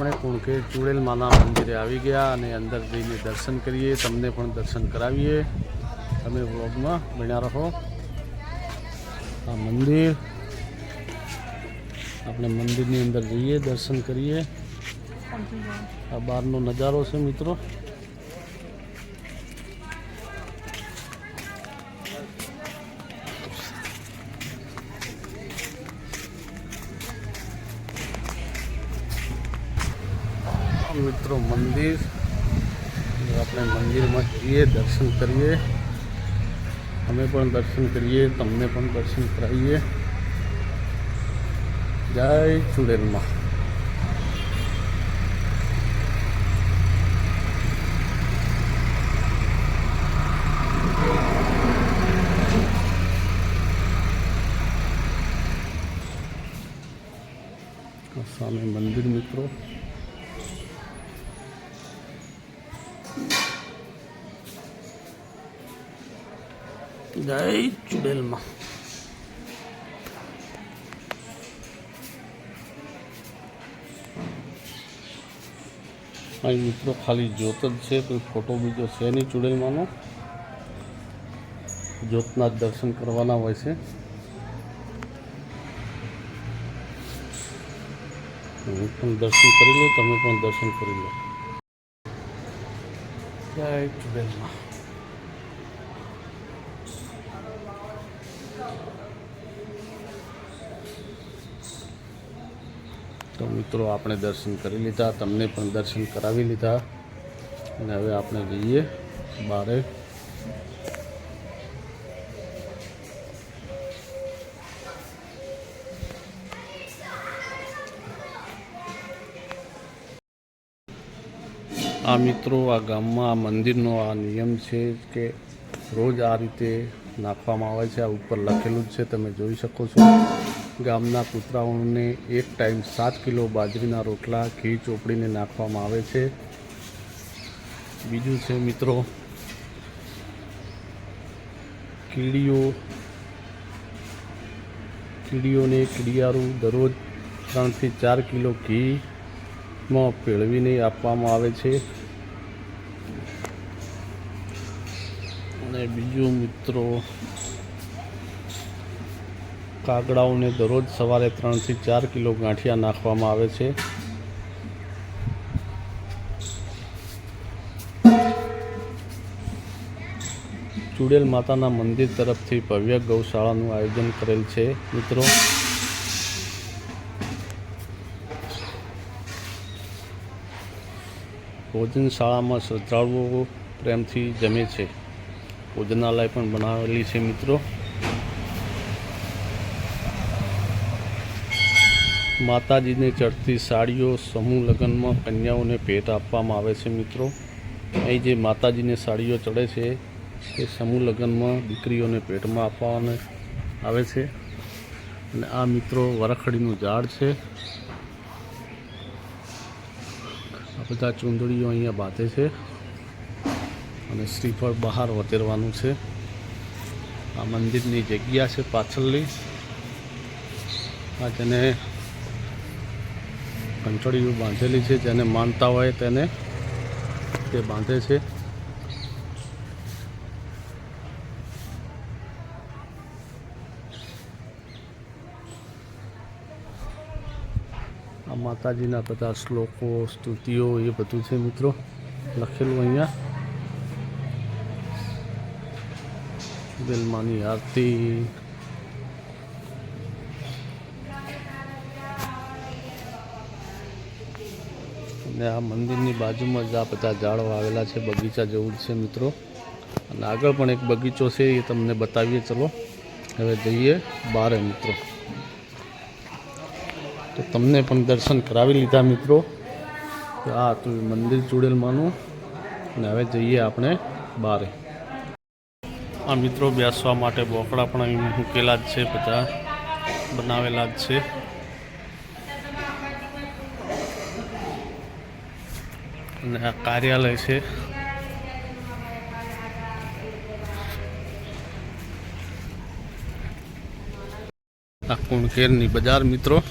આપણે કુણકેર ચુડેલ માના મંદિરે આવી ગયા અને અંદર જઈને દર્શન કરીએ, તમને પણ દર્શન કરાવીએ. તમે વ્લોગમાં બન્યા રહો. આ મંદિર. આપણે મંદિરની અંદર જઈએ, દર્શન કરીએ. આ બહારનો નજારો છે મિત્રો. મિત્રો મંદિર. આપણે મંદિરમાં જઈએ, દર્શન કરીએ. અમે પણ દર્શન કરીએ, તમને પણ દર્શન કરાવીએ. જય ચુડેલમાં. સામે મંદિર મિત્રો. જય ચુડેલમાં અહીં મિત્રો ખાલી જોત જ છે કોઈ ફોટો બીજો છે નહીં ચુડેલમાંનો. જોતના જ દર્શન કરવાના હોય છે. હું પણ દર્શન કરી લો તમે પણ દર્શન કરી લો. જય ચુડેલમાં તો મિત્રો, આપણે દર્શન કરી લીધા, તમને પણ દર્શન કરાવી લીધા. અને હવે આપણે જઈએ બારે. આ મિત્રો, આ ગામમાં મંદિરનો આ નિયમ છે કે રોજ આ રીતે નાખવામાં આવે છે. આ ઉપર લખેલું જ છે, તમે જોઈ શકો છો. ગામના કૂતરાઓને એક ટાઈમ સાત કિલો બાજરીના રોટલા, ઘી ચોપડીને નાખવામાં આવે છે. બીજું છે મિત્રો, કીડીઓ. કીડીઓને કીડિયારું દરરોજ ત્રણથી ચાર કિલો ઘીમાં પેળવીને આપવામાં આવે છે. અને બીજું મિત્રો કાગડાઓને દરરોજ સવારે ત્રણથી ચાર કિલો ગાંઠિયા નાખવામાં આવે છે. ચુડેલ માતાના મંદિર તરફથી ભવ્ય ગૌશાળાનું આયોજન કરેલ છે, મિત્રો. ભોજનશાળામાં શ્રદ્ધાળુઓ પ્રેમથી જમે છે. ભોજનાલય પણ બનાવેલી છે, મિત્રો. માતાજીને ચડતી સાડીઓ, સમૂહ લગ્નમાં કન્યાઓને ભેટ આપવામાં આવે છે મિત્રો. અહીં જે માતાજીને સાડીઓ ચડે છે, એ સમૂહ લગ્નમાં દીકરીઓને ભેટમાં આપવાને આવે છે. અને આ મિત્રો વરખડીનું ઝાડ છે. આ બધા ચૂંદડીઓ અહીંયા બાંધે છે. અને શ્રીફળ બહાર વતેરવાનું છે. આ મંદિરની જગ્યા છે પાછળની. આ જેને કંઠડીઓ બાંધેલી છે, જેને માનતા હોય તેને તે બાંધે છે. આ માતાજીના બધા શ્લોકો, સ્તુતિઓ એ બધું છે મિત્રો, લખેલું અહીંયા. દિલમાની આરતી. અને આ મંદિરની બાજુમાં જ આ બધા ઝાડો આવેલા છે, બગીચા જેવું છે મિત્રો. અને આગળ પણ એક બગીચો છે, એ તમને બતાવીએ. ચલો, હવે જઈએ બારે મિત્રો. તો તમને પણ દર્શન કરાવી લીધા મિત્રો. આ હતું મંદિર ચૂડેલમાંનું. અને હવે જઈએ આપણે બારે. આ મિત્રો બેસવા માટે બોકડા પણ અહીં મૂકેલા જ છે, બધા બનાવેલા જ છે. અને આ કાર્યાલય છે. આ કુણકેરની બજાર મિત્રો.